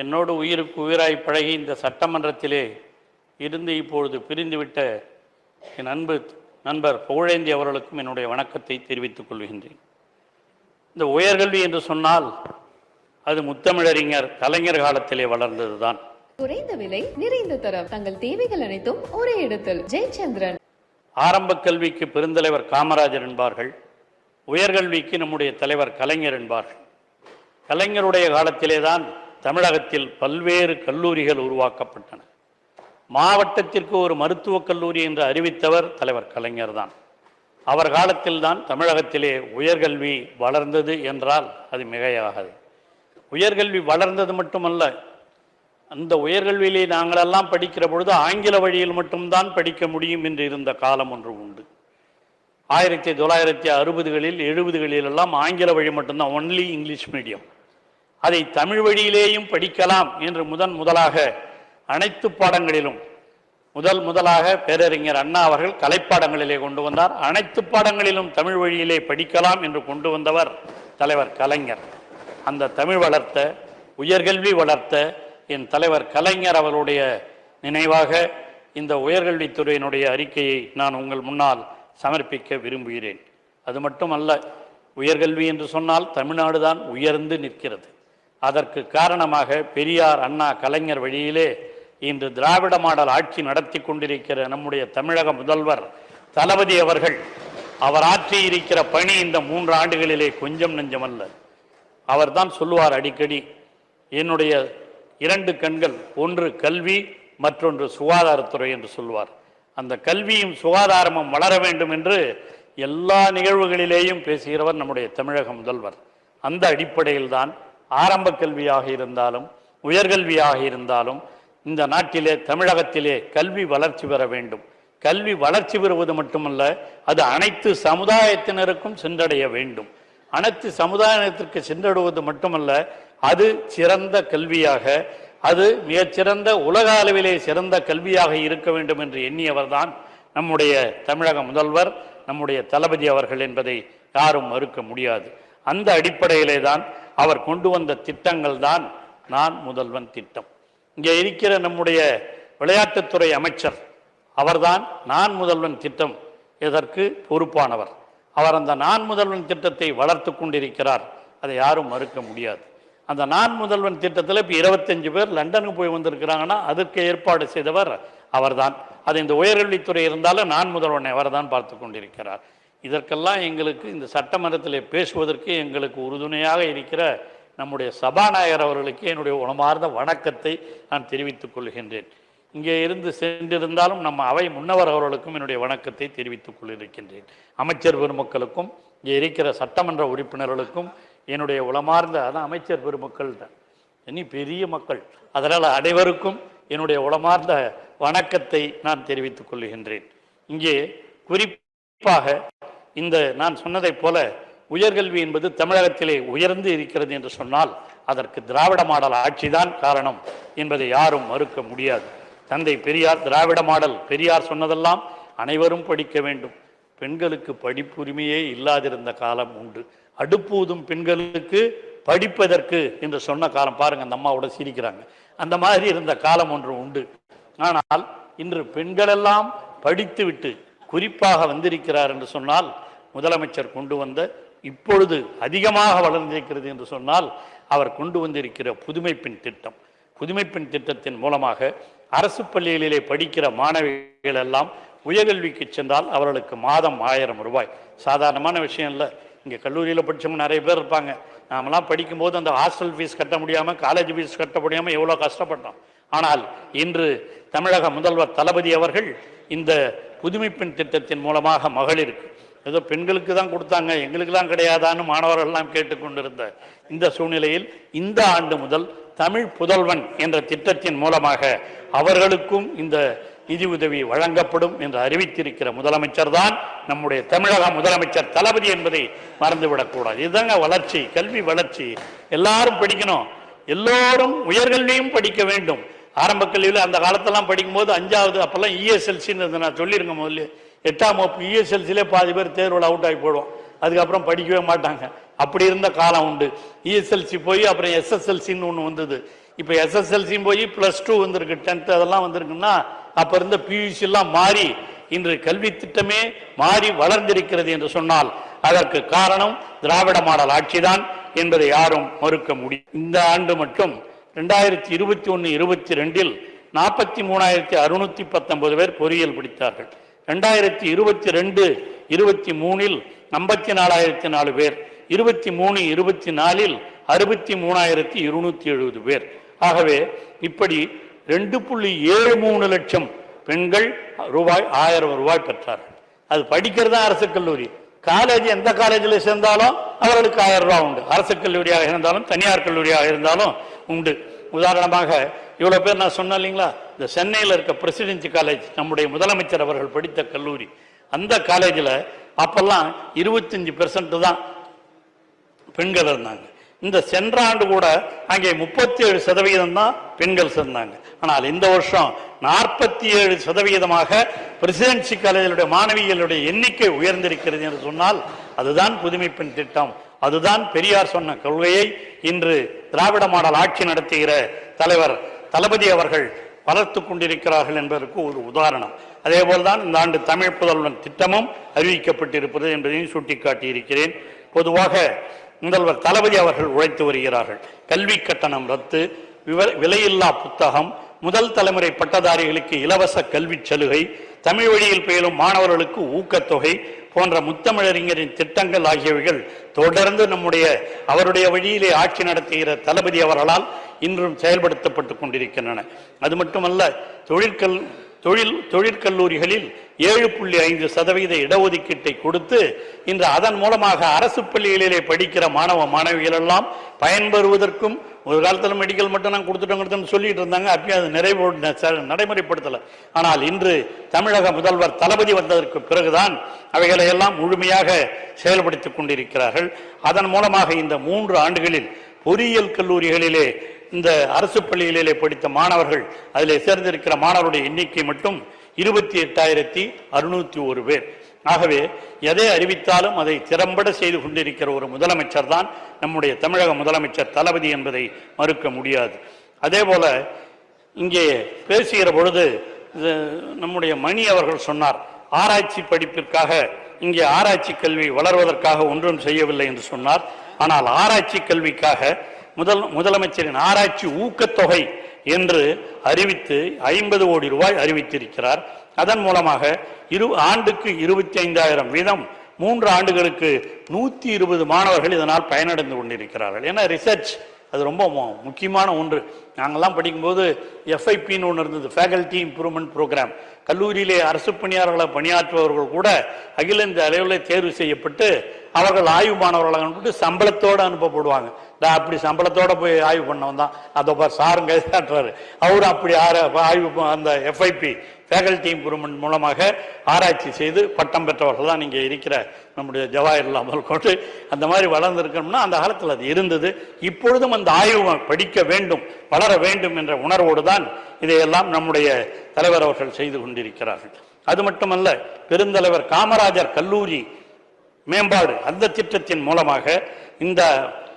என்னோடு உயிருக்கு உயிராய் பழகி இந்த சட்டமன்றத்திலே இருந்து இப்பொழுது பிரிந்துவிட்ட என் அன்பு நண்பர் புகழேந்தி அவர்களுக்கும் என்னுடைய வணக்கத்தை தெரிவித்துக் கொள்கின்றேன். இந்த உயர்கல்வி என்று சொன்னால் அது முத்தமிழறிஞர் கலைஞர் காலத்திலே வளர்ந்ததுதான். குறைந்த விலை நிறைந்த தரம் தங்கள் தேவைகள் அனைத்தும் ஒரே இடத்தில். ஜெயச்சந்திரன். ஆரம்ப கல்விக்கு பெருந்தலைவர் காமராஜர் என்பார்கள். உயர்கல்விக்கு நம்முடைய தலைவர் கலைஞர் என்பார்கள். கலைஞருடைய காலத்திலே தான் தமிழகத்தில் பல்வேறு கல்லூரிகள் உருவாக்கப்பட்டன. மாவட்டத்திற்கு ஒரு மருத்துவக் கல்லூரி என்று அறிவித்தவர் தலைவர் கலைஞர் தான். அவர் காலத்தில்தான் தமிழகத்திலே உயர்கல்வி வளர்ந்தது என்றால் அது மிகையாகாது. உயர்கல்வி வளர்ந்தது மட்டுமல்ல அந்த உயர்கல்வியிலே நாங்களெல்லாம் படிக்கிற பொழுது ஆங்கில வழியில் மட்டும்தான் படிக்க முடியும் என்று இருந்த காலம் ஒன்று உண்டு. ஆயிரத்தி தொள்ளாயிரத்தி அறுபதுகளில் எழுபதுகளில் எல்லாம் ஆங்கில வழி மட்டும்தான் ஒன்லி இங்கிலீஷ் மீடியம் அதை தமிழ் வழியிலேயும் படிக்கலாம் என்று முதன் முதலாக அனைத்து பாடங்களிலும் முதல் முதலாக பேரறிஞர் அண்ணா அவர்கள் கலைப்பாடங்களிலே கொண்டு வந்தார். அனைத்து பாடங்களிலும் தமிழ் வழியிலே படிக்கலாம் என்று கொண்டு வந்தவர் தலைவர் கலைஞர். அந்த தமிழ் வளர்த்த உயர்கல்வி வளர்த்த என் தலைவர் கலைஞர் அவருடைய நினைவாக இந்த உயர்கல்வித்துறையினுடைய அறிக்கையை நான் உங்கள் முன்னால் சமர்ப்பிக்க விரும்புகிறேன். அது மட்டுமல்ல உயர்கல்வி என்று சொன்னால் தமிழ்நாடு தான் உயர்ந்து நிற்கிறது. அதற்கு காரணமாக பெரியார் அண்ணா கலைஞர் வழியிலே இன்று திராவிட மாடல் ஆட்சி நடத்தி கொண்டிருக்கிற நம்முடைய தமிழக முதல்வர் தளபதி அவர்கள் அவர் ஆற்றியிருக்கிற பணி இந்த மூன்று ஆண்டுகளிலே கொஞ்சம் நெஞ்சமல்ல. அவர்தான் சொல்லுவார் அடிக்கடி என்னுடைய இரண்டு கண்கள் ஒன்று கல்வி மற்றொன்று சுகாதாரத்துறை என்று சொல்லுவார். அந்த கல்வியும் சுகாதாரமும் வளர வேண்டும் என்று எல்லா நிகழ்வுகளிலேயும் பேசுகிறவர் நம்முடைய தமிழக முதல்வர். அந்த அடிப்படையில் தான் ஆரம்ப கல்வியாக இருந்தாலும் உயர்கல்வியாக இருந்தாலும் இந்த நாட்டிலே தமிழகத்திலே கல்வி வளர்ச்சி பெற வேண்டும். கல்வி வளர்ச்சி பெறுவது மட்டுமல்ல அது அனைத்து சமுதாயத்தினருக்கும் சென்றடைய வேண்டும். அனைத்து சமுதாயத்திற்கு சென்றடுவது மட்டுமல்ல அது சிறந்த கல்வியாக அது மிகச்சிறந்த உலக அளவிலே சிறந்த கல்வியாக இருக்க வேண்டும் என்று எண்ணியவர்தான் நம்முடைய தமிழக முதல்வர் நம்முடைய தளபதி அவர்கள் என்பதை யாரும் மறுக்க முடியாது. அந்த அடிப்படையிலே தான் அவர் கொண்டு வந்த திட்டங்கள் தான் நான் முதல்வன் திட்டம். இங்கே இருக்கிற நம்முடைய விளையாட்டுத்துறை அமைச்சர் அவர்தான் நான் முதல்வன் திட்டம். இதற்கு பொறுப்பானவர். அவர் அந்த நான் முதல்வன் திட்டத்தை வளர்த்து கொண்டிருக்கிறார். அதை யாரும் மறுக்க முடியாது. அந்த நான் முதல்வன் திட்டத்தில் இப்போ இருபத்தஞ்சு பேர் லண்டனுக்கு போய் வந்திருக்கிறாங்கன்னா அதற்கு ஏற்பாடு செய்தவர் அவர்தான். அது இந்த உயர்கல்வித்துறை இருந்தாலும் நான் முதல்வனை அவர்தான் பார்த்து கொண்டிருக்கிறார். இதற்கெல்லாம் எங்களுக்கு இந்த சட்டமன்றத்தில் பேசுவதற்கு எங்களுக்கு உறுதுணையாக இருக்கிற நம்முடைய சபாநாயகர் அவர்களுக்கு என்னுடைய உணமார்ந்த வணக்கத்தை நான் தெரிவித்துக் கொள்கின்றேன். இங்கே இருந்து சென்றிருந்தாலும் நம்ம அவை முன்னவர் அவர்களுக்கும் என்னுடைய வணக்கத்தை தெரிவித்துக் கொள்ளிருக்கின்றேன். அமைச்சர் பெருமக்களுக்கும் இங்கே இருக்கிற சட்டமன்ற உறுப்பினர்களுக்கும் என்னுடைய உளமார்ந்த அதான் அமைச்சர் பெருமக்கள் தான். இனி பெரிய மக்கள் அதனால் அனைவருக்கும் என்னுடைய உளமார்ந்த வணக்கத்தை நான் தெரிவித்துக் கொள்கின்றேன். இங்கே குறிப்பாக இந்த நான் சொன்னதைப் போல உயர்கல்வி என்பது தமிழகத்திலே உயர்ந்து இருக்கிறது என்று சொன்னால் அதற்கு திராவிட மாடல் ஆட்சிதான் காரணம் என்பதை யாரும் மறுக்க முடியாது. தந்தை பெரியார் திராவிட மாடல் பெரியார் சொன்னதெல்லாம் அனைவரும் படிக்க வேண்டும். பெண்களுக்கு படிப்புரிமையே இல்லாதிருந்த காலம் உண்டு. அடுப்பூதும் பெண்களுக்கு படிப்பதற்கு என்று சொன்ன காலம். பாருங்கள் அந்த அம்மாவோட சிரிக்கிறாங்க. அந்த மாதிரி இருந்த காலம் ஒன்று உண்டு. ஆனால் இன்று பெண்களெல்லாம் படித்துவிட்டு குறிப்பாக வந்திருக்கிறார் என்று சொன்னால் முதலமைச்சர் கொண்டு வந்த இப்பொழுது அதிகமாக வளர்ந்திருக்கிறது என்று சொன்னால் அவர் கொண்டு வந்திருக்கிற புதுமைப்பெண் திட்டம். புதுமைப்பெண் திட்டத்தின் மூலமாக அரசு பள்ளிகளிலே படிக்கிற மாணவிகள் எல்லாம் உயர்கல்விக்கு சென்றால் அவர்களுக்கு மாதம் ஆயிரம் ரூபாய். சாதாரணமான விஷயம் இல்லை. இங்கே கல்லூரியில் படித்தவங்க நிறைய பேர் இருப்பாங்க. நாமெல்லாம் படிக்கும்போது அந்த ஹாஸ்டல் ஃபீஸ் கட்ட முடியாமல் காலேஜ் ஃபீஸ் கட்ட முடியாமல் எவ்வளோ கஷ்டப்பட்டோம். ஆனால் இன்று தமிழக முதல்வர் தளபதி அவர்கள் இந்த புதுமைப்பெண் திட்டத்தின் மூலமாக மகளிருக்கு. ஏதோ பெண்களுக்கு தான் கொடுத்தாங்க எங்களுக்கெல்லாம் கிடையாதான்னு மாணவர்கள்லாம் கேட்டுக்கொண்டிருந்த இந்த சூழ்நிலையில் இந்த ஆண்டு முதல் தமிழ் புதல்வன் என்ற திட்டத்தின் மூலமாக அவர்களுக்கும் இந்த நிதி உதவி வழங்கப்படும் என்று அறிவித்திருக்கிற முதலமைச்சர் தான் நம்முடைய தமிழக முதலமைச்சர் தளபதி என்பதை மறந்துவிடக்கூடாது. இதுதாங்க வளர்ச்சி கல்வி வளர்ச்சி. எல்லாரும் படிக்கணும். எல்லோரும் உயர்கல்வியும் படிக்க வேண்டும். ஆரம்ப கல்வியில் அந்த காலத்தெல்லாம் படிக்கும்போது அஞ்சாவது அப்போல்லாம் இஎஸ்எல்சின்னு நான் சொல்லியிருக்கேன் முதல்ல. எட்டாம் வகுப்பு இஎஸ்எல்சிலே பாதி பேர் தேர்வில் அவுட் ஆகி போயிடுவோம் அதுக்கப்புறம் படிக்கவே மாட்டாங்க. அப்படி இருந்த காலம் உண்டு. இஎஸ்எல்சி போய் அப்புறம் எஸ்எஸ்எல்சின்னு ஒன்று வந்தது. இப்போ எஸ்எஸ்எல்சியும் போய் ப்ளஸ் டூ வந்திருக்கு. டென்த் அதெல்லாம் வந்திருக்குன்னா அப்போ இருந்த பியூசிலாம் மாறி இன்று கல்வி திட்டமே மாறி வளர்ந்திருக்கிறது என்று சொன்னால் அதற்கு காரணம் திராவிட மாடல் ஆட்சிதான் என்பதை யாரும் மறுக்க முடியும். இந்த ஆண்டு மட்டும் ரெண்டாயிரத்தி இருபத்தி ஒன்று இருபத்தி ரெண்டில் நாற்பத்தி மூணாயிரத்தி அறுநூத்தி பத்தொன்பது பேர் பொறியியல் படித்தார்கள். ரெண்டாயிரத்தி இருபத்தி ரெண்டு இருபத்தி மூணில் ஐம்பத்தி நாலாயிரத்தி நாலு பேர். இருபத்தி மூணு இருபத்தி நாலில் அறுபத்தி மூணாயிரத்தி இருநூத்தி எழுபது பேர். ஆகவே இப்படி ரெண்டு புள்ளி ஏழு மூணு லட்சம் பெண்கள் ரூபாய் ஆயிரம் ரூபாய் பெற்றார்கள். அது படிக்கிறது தான் அரசு கல்லூரி. காலேஜ் எந்த காலேஜில் சேர்ந்தாலும் அவர்களுக்கு ஆயிரம் ரூபா உண்டு. அரசு கல்லூரியாக இருந்தாலும் தனியார் கல்லூரியாக இருந்தாலும் உண்டு. உதாரணமாக இவ்வளோ பேர் நான் சொன்னேன் இல்லைங்களா? இந்த சென்னையில் இருக்க பிரசிடென்சி காலேஜ் நம்முடைய முதலமைச்சர் அவர்கள் படித்த கல்லூரி அந்த காலேஜில் அப்போல்லாம் இருபத்தஞ்சி பெர்சன்ட் தான் பெண்கள் இருந்தாங்க. இந்த சென்ற ஆண்டு கூட அங்கே முப்பத்தி ஏழு சதவீதம் தான் பெண்கள் சேர்ந்தாங்க. ஆனால் இந்த வருஷம் நாற்பத்தி ஏழு சதவீதமாக பிரசிடென்சி காலேஜிலுடைய மாணவிகளுடைய எண்ணிக்கை உயர்ந்திருக்கிறது என்று சொன்னால் அதுதான் புதுமை பெண் திட்டம். அதுதான் பெரியார் சொன்ன கொள்கையை இன்று திராவிட மாடல் ஆட்சி நடத்துகிற தலைவர் தளபதி அவர்கள் வளர்த்து கொண்டிருக்கிறார்கள் என்பதற்கு ஒரு உதாரணம். அதேபோல்தான் இந்த ஆண்டு தமிழ் புதல்வன் திட்டமும் அறிவிக்கப்பட்டிருப்பது என்பதையும் சுட்டிக்காட்டியிருக்கிறேன். பொதுவாக முதல்வர் தளபதி அவர்கள் உழைத்து வருகிறார்கள். கல்வி கட்டணம் ரத்து விவ- விலையில்லா புத்தகம் முதல் தலைமுறை பட்டதாரிகளுக்கு இலவச கல்வி சலுகை தமிழ் வழியில் பயிலும் மாணவர்களுக்கு ஊக்கத்தொகை போன்ற முத்தமிழறிஞரின் திட்டங்கள் ஆகியவைகள் தொடர்ந்து நம்முடைய அவருடைய வழியிலே ஆட்சி நடத்துகிற தளபதி அவர்களால் இன்றும் செயல்படுத்தப்பட்டு கொண்டிருக்கின்றன. அது மட்டுமல்ல தொழிற்கல் தொழில் தொழிற்கல்லூரிகளில் ஏழு புள்ளி ஐந்து சதவீத இடஒதுக்கீட்டை கொடுத்து இன்று அதன் மூலமாக அரசு பள்ளிகளிலே படிக்கிற மாணவ மாணவிகளெல்லாம் பயன்பெறுவதற்கும் ஒரு காலத்தில் மெடிக்கல் மட்டும் நாங்கள் கொடுத்துட்டோம் கொடுத்தோம்னு சொல்லிட்டு இருந்தாங்க. அப்பயும் அது நிறைவு நடைமுறைப்படுத்தலை. ஆனால் இன்று தமிழக முதல்வர் தளபதி வந்ததற்கு பிறகுதான் அவைகளை எல்லாம் முழுமையாக செயல்படுத்தி கொண்டிருக்கிறார்கள். அதன் மூலமாக இந்த மூன்று ஆண்டுகளில் பொறியியல் கல்லூரிகளிலே இந்த அரசு பள்ளிகளிலே படித்த மாணவர்கள் அதிலே சேர்ந்திருக்கிற மாணவருடைய எண்ணிக்கை மட்டும் இருபத்தி எட்டாயிரத்தி அறுநூற்றி ஒரு பேர். ஆகவே எதை அறிவித்தாலும் அதை திறம்பட செய்து கொண்டிருக்கிற ஒரு முதலமைச்சர் தான் நம்முடைய தமிழக முதலமைச்சர் தளபதி என்பதை மறுக்க முடியாது. அதே போல இங்கே பேசுகிற பொழுது நம்முடைய மணி அவர்கள் சொன்னார் ஆராய்ச்சி படிப்பிற்காக இங்கே ஆராய்ச்சி கல்வி வளர்வதற்காக ஒன்றும் செய்யவில்லை என்று சொன்னார். ஆனால் ஆராய்ச்சி கல்விக்காக முதல் முதலமைச்சரின் ஆராய்ச்சி ஊக்கத்தொகை என்று அறிவித்து ஐம்பது கோடி ரூபாய் அறிவித்திருக்கிறார். அதன் மூலமாக இரு ஆண்டுக்கு இருபத்தி ஐந்தாயிரம் வீதம் மூன்று ஆண்டுகளுக்கு நூத்தி இருபது மாணவர்கள் இதனால் பயனடைந்து கொண்டிருக்கிறார்கள். ஏன்னா ரிசர்ச் அது ரொம்ப முக்கியமான ஒன்று. நாங்கள்லாம் படிக்கும்போது எஃப்ஐபின்னு ஒன்று இருந்தது ஃபேக்கல்டி இம்ப்ரூவ்மெண்ட் ப்ரோக்ராம் கல்லூரியிலே அரசு பணியாளர்களை பணியாற்றுபவர்கள் கூட அகில இந்த அளவில் தேர்வு செய்யப்பட்டு அவர்கள் ஆய்வு மாணவர்களாக அனுப்பிட்டு சம்பளத்தோடு அனுப்பப்படுவாங்க. நான் அப்படி சம்பளத்தோடு போய் ஆய்வு பண்ணவன் தான். அதை பார் சாருங்க காட்டுறாரு அவரும் அப்படி ஆர- ஆய்வு ப- அந்த எஃப்ஐபி ஃபேக்கல்டி இம்ப்ரூவ்மெண்ட் மூலமாக ஆராய்ச்சி செய்து பட்டம் பெற்றவர்கள் தான் இங்கே இருக்கிற நம்முடைய ஜவாஹர்லால் முதல் கொண்டு அந்த மாதிரி வளர்ந்துருக்கணும்னா அந்த காலத்தில் அது இருந்தது. இப்பொழுதும் அந்த ஆய்வு படிக்க வேண்டும் வளர வேண்டும் என்ற உணர்வோடு தான் இதையெல்லாம் நம்முடைய தலைவர் அவர்கள் செய்து கொண்டிருக்கிறார்கள். அது மட்டுமல்ல பெருந்தலைவர் காமராஜர் கல்லூரி மேம்பாடு அந்த திட்டத்தின் மூலமாக இந்த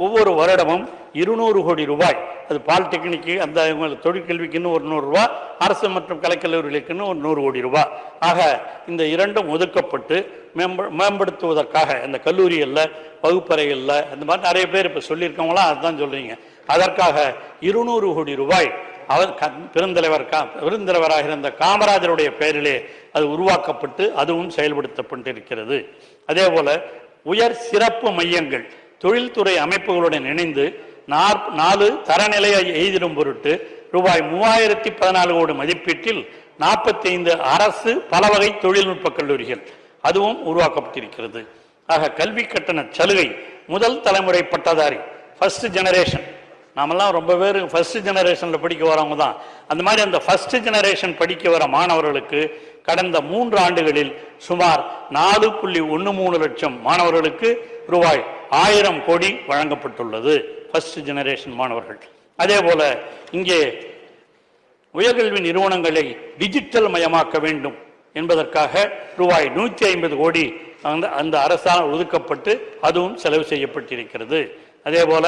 ஒவ்வொரு வருடமும் இருநூறு கோடி ரூபாய். அது பாலிடெக்னிக்கு அந்த தொழிற்கல்விக்குன்னு ஒரு நூறுரூவா அரசு மற்றும் கலைக்கல்லூரிகளுக்குன்னு ஒரு நூறு கோடி ரூபாய் ஆக இந்த இரண்டும் ஒதுக்கப்பட்டு மேம்ப மேம்படுத்துவதற்காக இந்த கல்லூரிகளில் வகுப்பறைகளில் அந்த மாதிரி நிறைய பேர் இப்போ சொல்லியிருக்கவங்களாம் அதுதான் சொல்கிறீங்க அதற்காக இருநூறு கோடி ரூபாய் அவர் க- பெருந்தலைவர் கா பெருந்தலைவராக இருந்த காமராஜருடைய பெயரிலே அது உருவாக்கப்பட்டு அதுவும் செயல்படுத்தப்பட்டிருக்கிறது. அதே போல் உயர் சிறப்பு மையங்கள் தொழில்துறை அமைப்புகளுடன் இணைந்து நாற்- நாலு தரநிலையை எய்திடும் பொருட்டு ரூபாய் மூவாயிரத்தி பதினாலு கோடி மதிப்பீட்டில் நாற்பத்தைந்து அரசு பல வகை தொழில்நுட்ப கல்லூரிகள் அதுவும் உருவாக்கப்பட்டிருக்கிறது. ஆக கல்வி கட்டண சலுகை முதல் தலைமுறை பட்டதாரி ஃபர்ஸ்ட் ஜெனரேஷன் நாமெல்லாம் ரொம்ப பேர் ஃபர்ஸ்ட் ஜெனரேஷனில் படிக்க வரவங்க தான். அந்த மாதிரி அந்த ஃபர்ஸ்ட் ஜெனரேஷன் படிக்க வர மாணவர்களுக்கு கடந்த மூன்று ஆண்டுகளில் சுமார் நாலு புள்ளி ஒன்று மூணு லட்சம் மாணவர்களுக்கு ரூபாய் ஆயிரம் கோடி வழங்கப்பட்டுள்ளது. ஃபர்ஸ்ட் ஜெனரேஷன் மாணவர்கள். அதே போல இங்கே உயர்கல்வி நிறுவனங்களை டிஜிட்டல் மயமாக்க வேண்டும் என்பதற்காக ரூபாய் நூற்றி ஐம்பது கோடி அந்த அந்த அரசால் ஒதுக்கப்பட்டு அதுவும் செலவு செய்யப்பட்டிருக்கிறது. அதே போல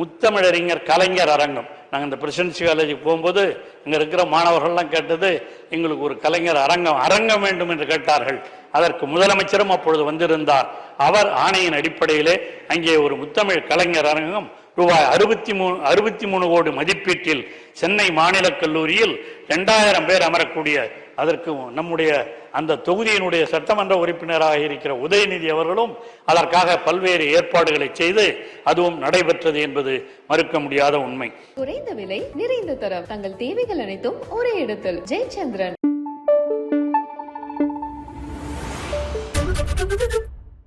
முத்தமிழறிஞர் கலைஞர் அரங்கம். நாங்கள் இந்த பிரசிடென்சி காலேஜுக்கு போகும்போது இங்கே இருக்கிற மாணவர்கள்லாம் கேட்டது எங்களுக்கு ஒரு கலைஞர் அரங்கம் அரங்கம் வேண்டும் என்று கேட்டார்கள். அதற்கு முதலமைச்சரும் அப்பொழுது வந்திருந்தார். அவர் ஆணையின் அடிப்படையிலே அங்கே ஒரு முத்தமிழ் கலைஞர் அரங்கம் ரூபாய் அறுபத்தி மூணு அறுபத்தி மூணு கோடி மதிப்பீட்டில் சென்னை மாநிலக் கல்லூரியில் ரெண்டாயிரம் பேர் அமரக்கூடிய அதற்கு நம்முடைய அந்த தொகுதியினுடைய சட்டமன்ற உறுப்பினராக இருக்கிற உதயநிதி அவர்களும் அதற்காக பல்வேறு ஏற்பாடுகளை செய்து அதுவும் நடைபெற்றது என்பது மறுக்க முடியாத உண்மை. குறைந்த விலை நிறைந்த தரம் தங்கள் தேவைகள் அனைத்தும் ஒரே இடத்தில். ஜெயச்சந்திரன்.